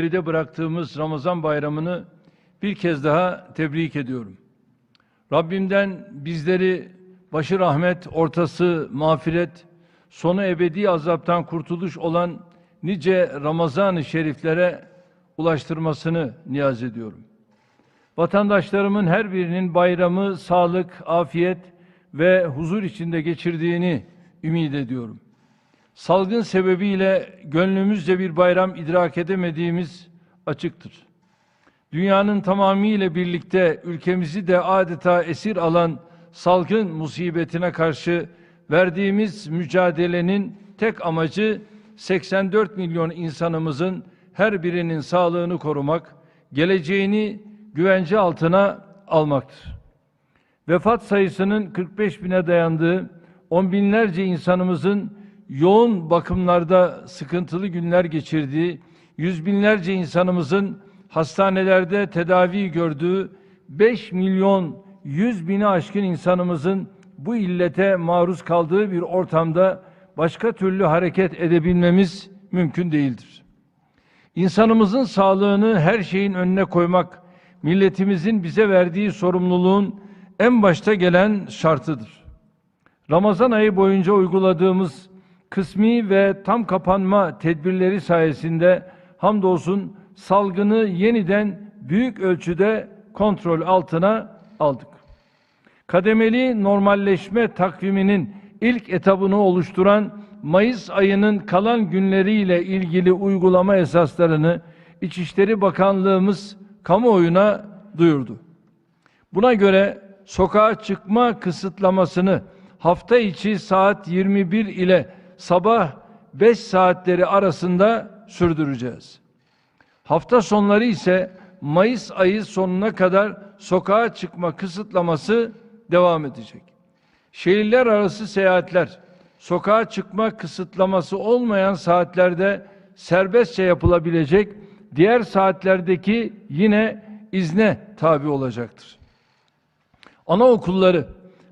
geride bıraktığımız Ramazan bayramını bir kez daha tebrik ediyorum. Rabbimden bizleri başı rahmet, ortası mağfiret, sonu ebedi azaptan kurtuluş olan nice Ramazan-ı Şeriflere ulaştırmasını niyaz ediyorum. Vatandaşlarımın her birinin bayramı sağlık, afiyet ve huzur içinde geçirdiğini ümit ediyorum. Salgın sebebiyle gönlümüzce bir bayram idrak edemediğimiz açıktır. Dünyanın tamamıyla birlikte ülkemizi de adeta esir alan salgın musibetine karşı verdiğimiz mücadelenin tek amacı 84 milyon insanımızın her birinin sağlığını korumak, geleceğini güvence altına almaktır. Vefat sayısının 45 bine dayandığı, on binlerce insanımızın yoğun bakımlarda sıkıntılı günler geçirdiği, yüz binlerce insanımızın hastanelerde tedavi gördüğü, 5 milyon 100 bini aşkın insanımızın bu illete maruz kaldığı bir ortamda başka türlü hareket edebilmemiz mümkün değildir. İnsanımızın sağlığını her şeyin önüne koymak, milletimizin bize verdiği sorumluluğun en başta gelen şartıdır. Ramazan ayı boyunca uyguladığımız kısmi ve tam kapanma tedbirleri sayesinde hamdolsun salgını yeniden büyük ölçüde kontrol altına aldık. Kademeli normalleşme takviminin ilk etabını oluşturan Mayıs ayının kalan günleriyle ilgili uygulama esaslarını İçişleri Bakanlığımız kamuoyuna duyurdu. Buna göre sokağa çıkma kısıtlamasını hafta içi saat 21 ile sabah 5 saatleri arasında sürdüreceğiz. Hafta sonları ise Mayıs ayı sonuna kadar sokağa çıkma kısıtlaması devam edecek. Şehirler arası seyahatler, sokağa çıkma kısıtlaması olmayan saatlerde serbestçe yapılabilecek, diğer saatlerdeki yine izne tabi olacaktır. Anaokulları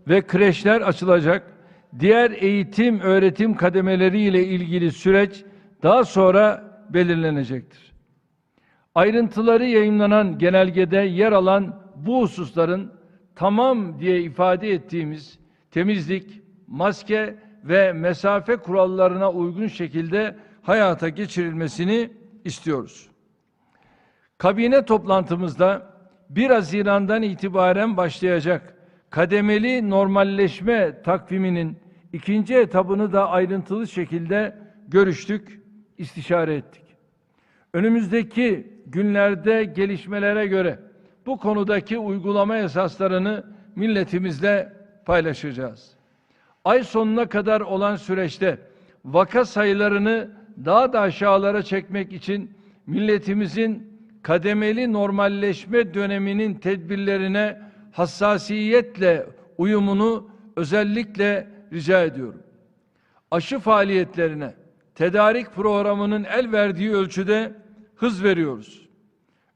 ve kreşler açılacak, diğer eğitim öğretim kademeleri ile ilgili süreç daha sonra belirlenecektir. Ayrıntıları yayınlanan genelgede yer alan bu hususların tamam diye ifade ettiğimiz temizlik, maske ve mesafe kurallarına uygun şekilde hayata geçirilmesini istiyoruz. Kabine toplantımızda 1 Haziran'dan itibaren başlayacak kademeli normalleşme takviminin ikinci etabını da ayrıntılı şekilde görüştük, istişare ettik. Önümüzdeki günlerde gelişmelere göre bu konudaki uygulama esaslarını milletimizle paylaşacağız. Ay sonuna kadar olan süreçte vaka sayılarını daha da aşağılara çekmek için milletimizin kademeli normalleşme döneminin tedbirlerine hassasiyetle uyumunu özellikle rica ediyorum. Aşı faaliyetlerine tedarik programının el verdiği ölçüde hız veriyoruz.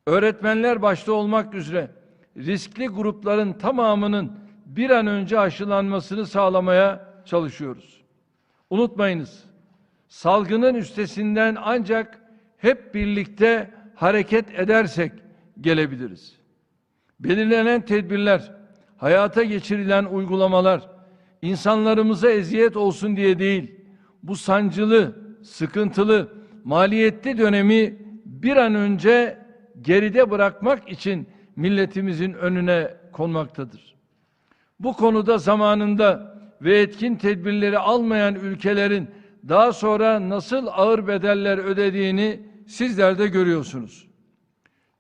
Öğretmenler başta olmak üzere riskli grupların tamamının bir an önce aşılanmasını sağlamaya çalışıyoruz. Unutmayınız, salgının üstesinden ancak hep birlikte hareket edersek gelebiliriz. Belirlenen tedbirler, hayata geçirilen uygulamalar insanlarımıza eziyet olsun diye değil, bu sancılı, sıkıntılı, maliyetli dönemi bir an önce geride bırakmak için milletimizin önüne konmaktadır. Bu konuda zamanında ve etkin tedbirleri almayan ülkelerin daha sonra nasıl ağır bedeller ödediğini sizler de görüyorsunuz.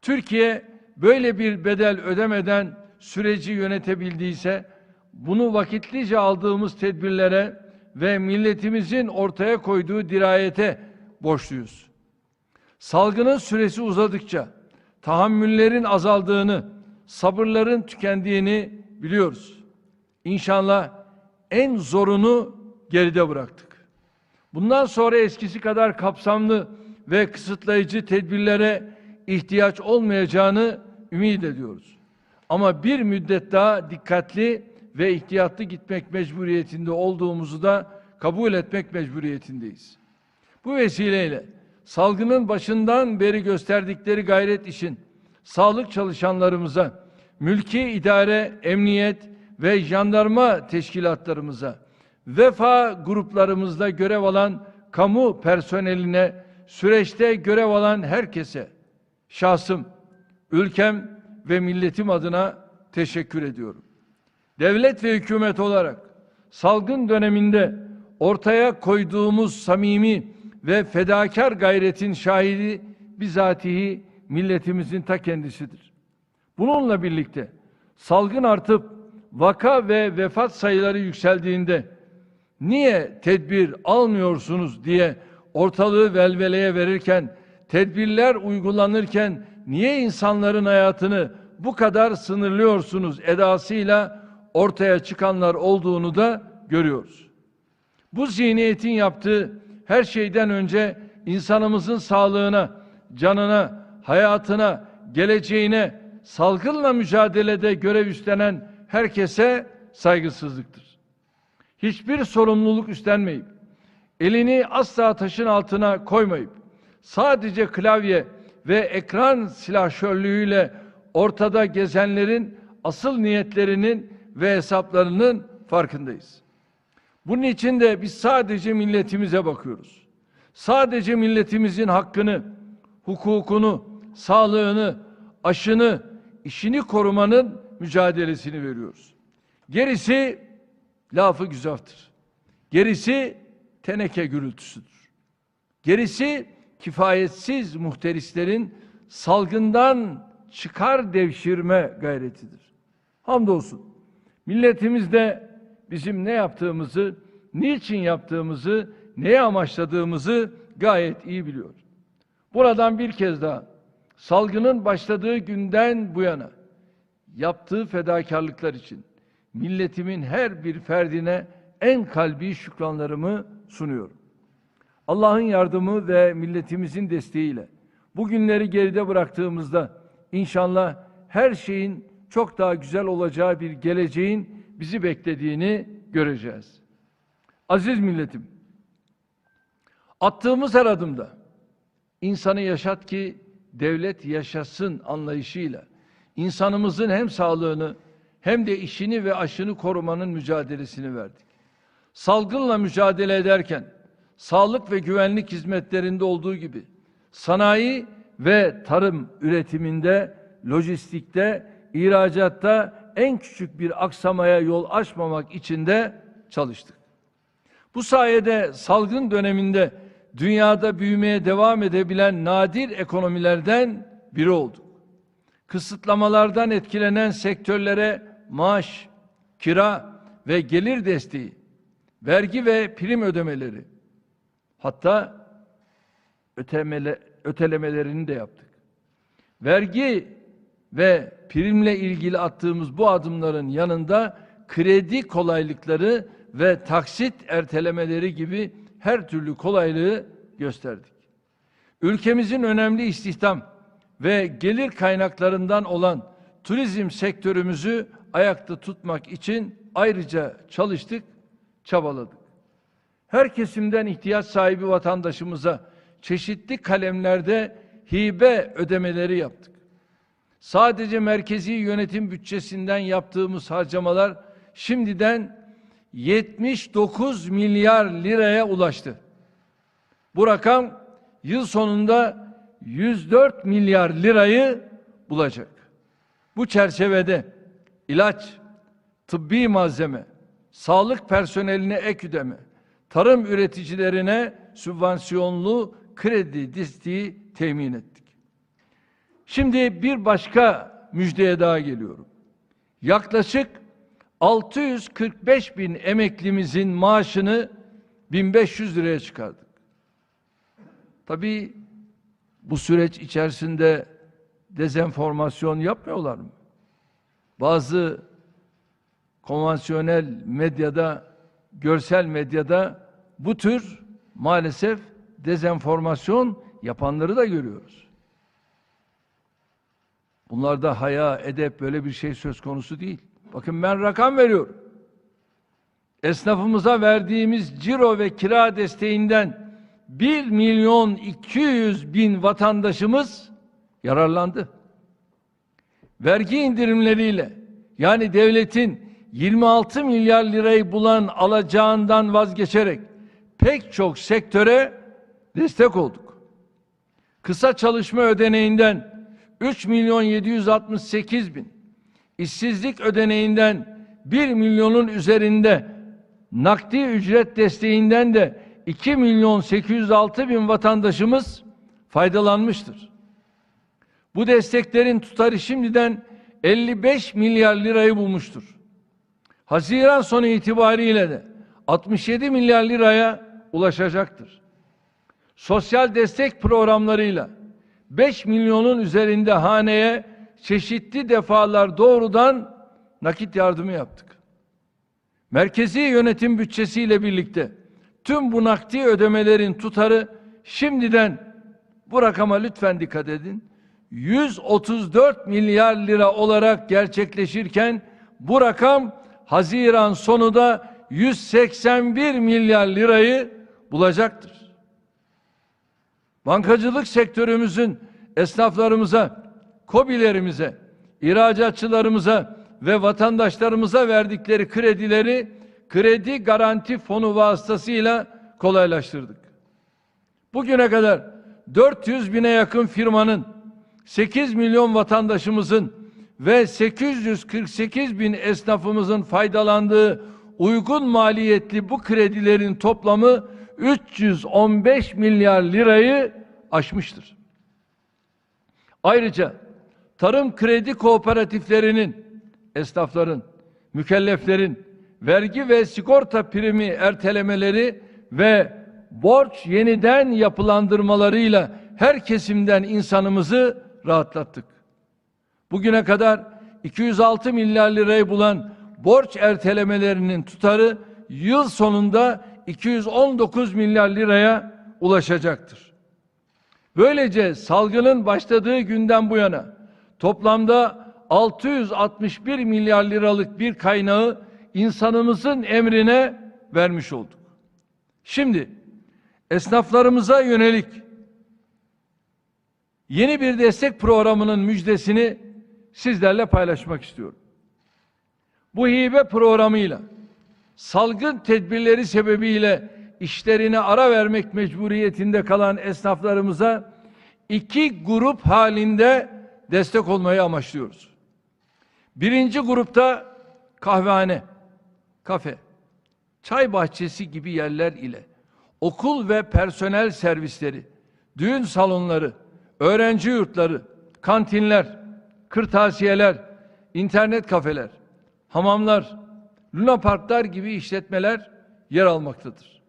Türkiye böyle bir bedel ödemeden süreci yönetebildiyse bunu vakitlice aldığımız tedbirlere ve milletimizin ortaya koyduğu dirayete borçluyuz. Salgının süresi uzadıkça tahammüllerin azaldığını, sabırların tükendiğini biliyoruz. İnşallah en zorunu geride bıraktık. Bundan sonra eskisi kadar kapsamlı ve kısıtlayıcı tedbirlere ihtiyaç olmayacağını ümit ediyoruz. Ama bir müddet daha dikkatli ve ihtiyatlı gitmek mecburiyetinde olduğumuzu da kabul etmek mecburiyetindeyiz. Bu vesileyle salgının başından beri gösterdikleri gayret için sağlık çalışanlarımıza, mülki idare, emniyet ve jandarma teşkilatlarımıza, vefa gruplarımızda görev alan kamu personeline, süreçte görev alan herkese, şahsım, ülkem ve milletim adına teşekkür ediyorum. Devlet ve hükümet olarak salgın döneminde ortaya koyduğumuz samimi ve fedakar gayretin şahidi bizatihi milletimizin ta kendisidir. Bununla birlikte salgın artıp vaka ve vefat sayıları yükseldiğinde niye tedbir almıyorsunuz diye ortalığı velveleye verirken, tedbirler uygulanırken niye insanların hayatını bu kadar sınırlıyorsunuz edasıyla ortaya çıkanlar olduğunu da görüyoruz. Bu zihniyetin yaptığı her şeyden önce insanımızın sağlığına, canına, hayatına, geleceğine, salgınla mücadelede görev üstlenen herkese saygısızlıktır. Hiçbir sorumluluk üstlenmeyip, elini asla taşın altına koymayıp, sadece klavye ve ekran silahşörlüğüyle ortada gezenlerin asıl niyetlerinin ve hesaplarının farkındayız. Bunun için de biz sadece milletimize bakıyoruz. Sadece milletimizin hakkını, hukukunu, sağlığını, aşını, işini korumanın mücadelesini veriyoruz. Gerisi lafı güzaftır. Gerisi teneke gürültüsüdür. Gerisi kifayetsiz muhterislerin salgından çıkar devşirme gayretidir. Hamdolsun. Milletimiz de bizim ne yaptığımızı, niçin yaptığımızı, neye amaçladığımızı gayet iyi biliyor. Buradan bir kez daha salgının başladığı günden bu yana yaptığı fedakarlıklar için milletimin her bir ferdine en kalbi şükranlarımı sunuyorum. Allah'ın yardımı ve milletimizin desteğiyle bu günleri geride bıraktığımızda inşallah her şeyin çok daha güzel olacağı bir geleceğin bizi beklediğini göreceğiz. Aziz milletim, attığımız her adımda insanı yaşat ki devlet yaşasın anlayışıyla insanımızın hem sağlığını hem de işini ve aşını korumanın mücadelesini verdik. Salgınla mücadele ederken sağlık ve güvenlik hizmetlerinde olduğu gibi sanayi ve tarım üretiminde, lojistikte, ihracatta en küçük bir aksamaya yol açmamak için de çalıştık. Bu sayede salgın döneminde dünyada büyümeye devam edebilen nadir ekonomilerden biri olduk. Kısıtlamalardan etkilenen sektörlere maaş, kira ve gelir desteği, vergi ve prim ödemeleri, hatta ötemele, ötelemelerini de yaptık. Vergi ve primle ilgili attığımız bu adımların yanında kredi kolaylıkları ve taksit ertelemeleri gibi her türlü kolaylığı gösterdik. Ülkemizin önemli istihdam ve gelir kaynaklarından olan turizm sektörümüzü ayakta tutmak için ayrıca çalıştık, çabaladık. Her kesimden ihtiyaç sahibi vatandaşımıza çeşitli kalemlerde hibe ödemeleri yaptık. Sadece merkezi yönetim bütçesinden yaptığımız harcamalar şimdiden 79 milyar liraya ulaştı. Bu rakam yıl sonunda 104 milyar lirayı bulacak. Bu çerçevede ilaç, tıbbi malzeme, sağlık personeline ek ödeme, tarım üreticilerine sübvansiyonlu kredi desteği temin ettik. Şimdi bir başka müjdeye daha geliyorum. Yaklaşık 645 bin emeklimizin maaşını 1500 liraya çıkardık. Tabii bu süreç içerisinde dezenformasyon yapmıyorlar mı? Bazı konvansiyonel medyada, görsel medyada bu tür maalesef dezenformasyon yapanları da görüyoruz. Bunlarda haya, edep böyle bir şey söz konusu değil. Bakın ben rakam veriyorum. Esnafımıza verdiğimiz ciro ve kira desteğinden 1 milyon 200 bin vatandaşımız yararlandı. Vergi indirimleriyle yani devletin 26 milyar lirayı bulan alacağından vazgeçerek pek çok sektöre destek olduk. Kısa çalışma ödeneğinden 3 milyon 768 bin, işsizlik ödeneğinden 1 milyonun üzerinde nakdi ücret desteğinden de 2 milyon 806 bin vatandaşımız faydalanmıştır. Bu desteklerin tutarı şimdiden 55 milyar lirayı bulmuştur. Haziran sonu itibariyle de 67 milyar liraya ulaşacaktır. Sosyal destek programlarıyla 5 milyonun üzerinde haneye çeşitli defalar doğrudan nakit yardımı yaptık. Merkezi yönetim bütçesiyle birlikte tüm bu nakdi ödemelerin tutarı şimdiden bu rakama lütfen dikkat edin. 134 milyar lira olarak gerçekleşirken bu rakam Haziran sonu da 181 milyar lirayı bulacaktır. Bankacılık sektörümüzün esnaflarımıza, kobilerimize, ihracatçılarımıza ve vatandaşlarımıza verdikleri kredileri kredi garanti fonu vasıtasıyla kolaylaştırdık. Bugüne kadar 400 bine yakın firmanın 8 milyon vatandaşımızın ve 848 bin esnafımızın faydalandığı uygun maliyetli bu kredilerin toplamı 315 milyar lirayı aşmıştır. Ayrıca tarım kredi kooperatiflerinin, esnafların, mükelleflerin vergi ve sigorta primi ertelemeleri ve borç yeniden yapılandırmalarıyla her kesimden insanımızı rahatlattık. Bugüne kadar 206 milyar lirayı bulan borç ertelemelerinin tutarı yıl sonunda 219 milyar liraya ulaşacaktır. Böylece salgının başladığı günden bu yana toplamda 661 milyar liralık bir kaynağı insanımızın emrine vermiş olduk. Şimdi esnaflarımıza yönelik yeni bir destek programının müjdesini sizlerle paylaşmak istiyorum. Bu hibe programıyla salgın tedbirleri sebebiyle işlerine ara vermek mecburiyetinde kalan esnaflarımıza iki grup halinde destek olmayı amaçlıyoruz. Birinci grupta kahvehane, kafe, çay bahçesi gibi yerler ile okul ve personel servisleri, düğün salonları, öğrenci yurtları, kantinler, kırtasiyeler, internet kafeler, hamamlar, Luna Parklar gibi işletmeler yer almaktadır.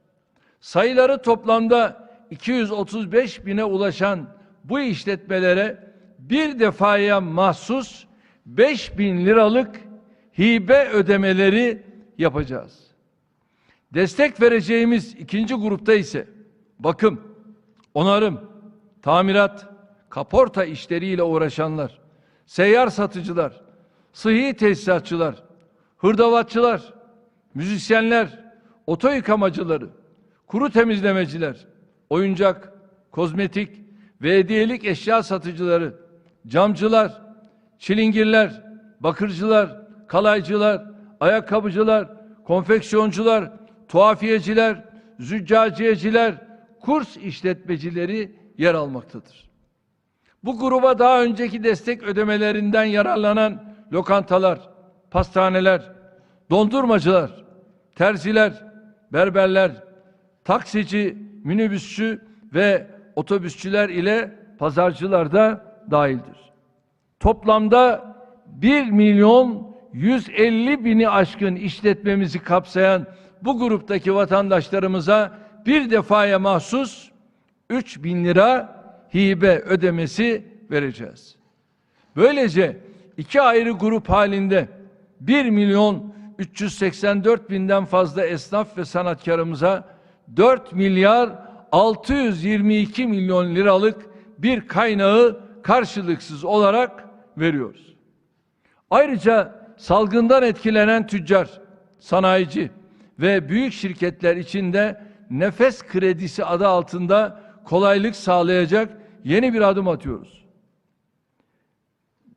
Sayıları toplamda 235 bine ulaşan bu işletmelere bir defaya mahsus 5 bin liralık hibe ödemeleri yapacağız. Destek vereceğimiz ikinci grupta ise bakım, onarım, tamirat, kaporta işleriyle uğraşanlar, seyyar satıcılar, sıhhi tesisatçılar, hırdavatçılar, müzisyenler, oto yıkamacıları, kuru temizlemeciler, oyuncak, kozmetik ve hediyelik eşya satıcıları, camcılar, çilingirler, bakırcılar, kalaycılar, ayakkabıcılar, konfeksiyoncular, tuhafiyeciler, züccaciyeciler, kurs işletmecileri yer almaktadır. Bu gruba daha önceki destek ödemelerinden yararlanan lokantalar, pastaneler, dondurmacılar, terziler, berberler, taksici, minibüsçü ve otobüsçüler ile pazarcılar da dahildir. Toplamda 1 milyon 150 bini aşkın işletmemizi kapsayan bu gruptaki vatandaşlarımıza bir defaya mahsus 3 bin lira hibe ödemesi vereceğiz. Böylece iki ayrı grup halinde 1 milyon 384 binden fazla esnaf ve sanatkarımıza 4 milyar 622 milyon liralık bir kaynağı karşılıksız olarak veriyoruz. Ayrıca salgından etkilenen tüccar, sanayici ve büyük şirketler için de nefes kredisi adı altında kolaylık sağlayacak yeni bir adım atıyoruz.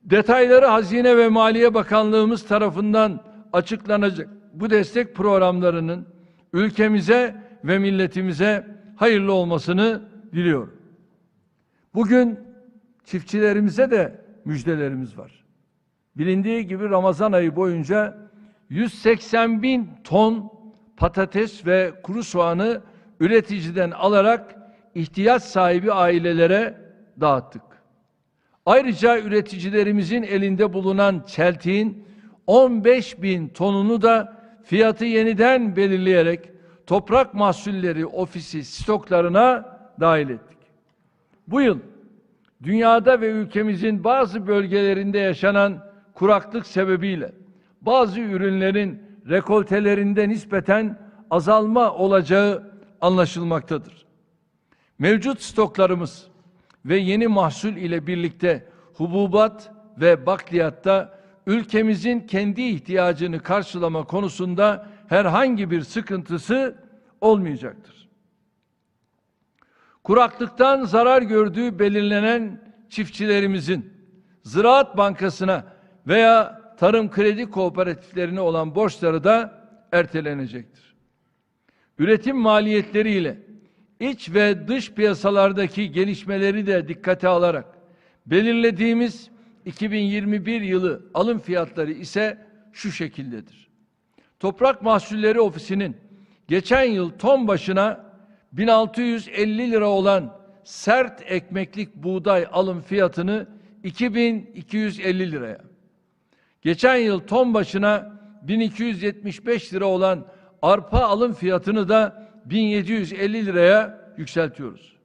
Detayları Hazine ve Maliye Bakanlığımız tarafından açıklanacak. Bu destek programlarının ülkemize ve milletimize hayırlı olmasını diliyorum. Bugün çiftçilerimize de müjdelerimiz var. Bilindiği gibi Ramazan ayı boyunca 180 bin ton patates ve kuru soğanı üreticiden alarak ihtiyaç sahibi ailelere dağıttık. Ayrıca üreticilerimizin elinde bulunan çeltiğin 15 bin tonunu da fiyatı yeniden belirleyerek Toprak Mahsulleri Ofisi stoklarına dahil ettik. Bu yıl dünyada ve ülkemizin bazı bölgelerinde yaşanan kuraklık sebebiyle bazı ürünlerin rekoltelerinde nispeten azalma olacağı anlaşılmaktadır. Mevcut stoklarımız ve yeni mahsul ile birlikte hububat ve bakliyatta ülkemizin kendi ihtiyacını karşılama konusunda herhangi bir sıkıntısı olmayacaktır. Kuraklıktan zarar gördüğü belirlenen çiftçilerimizin Ziraat Bankası'na veya tarım kredi kooperatiflerine olan borçları da ertelenecektir. Üretim maliyetleriyle iç ve dış piyasalardaki gelişmeleri de dikkate alarak belirlediğimiz 2021 yılı alım fiyatları ise şu şekildedir. Toprak Mahsulleri Ofisi'nin geçen yıl ton başına 1650 lira olan sert ekmeklik buğday alım fiyatını 2250 liraya. Geçen yıl ton başına 1275 lira olan arpa alım fiyatını da 1750 liraya yükseltiyoruz.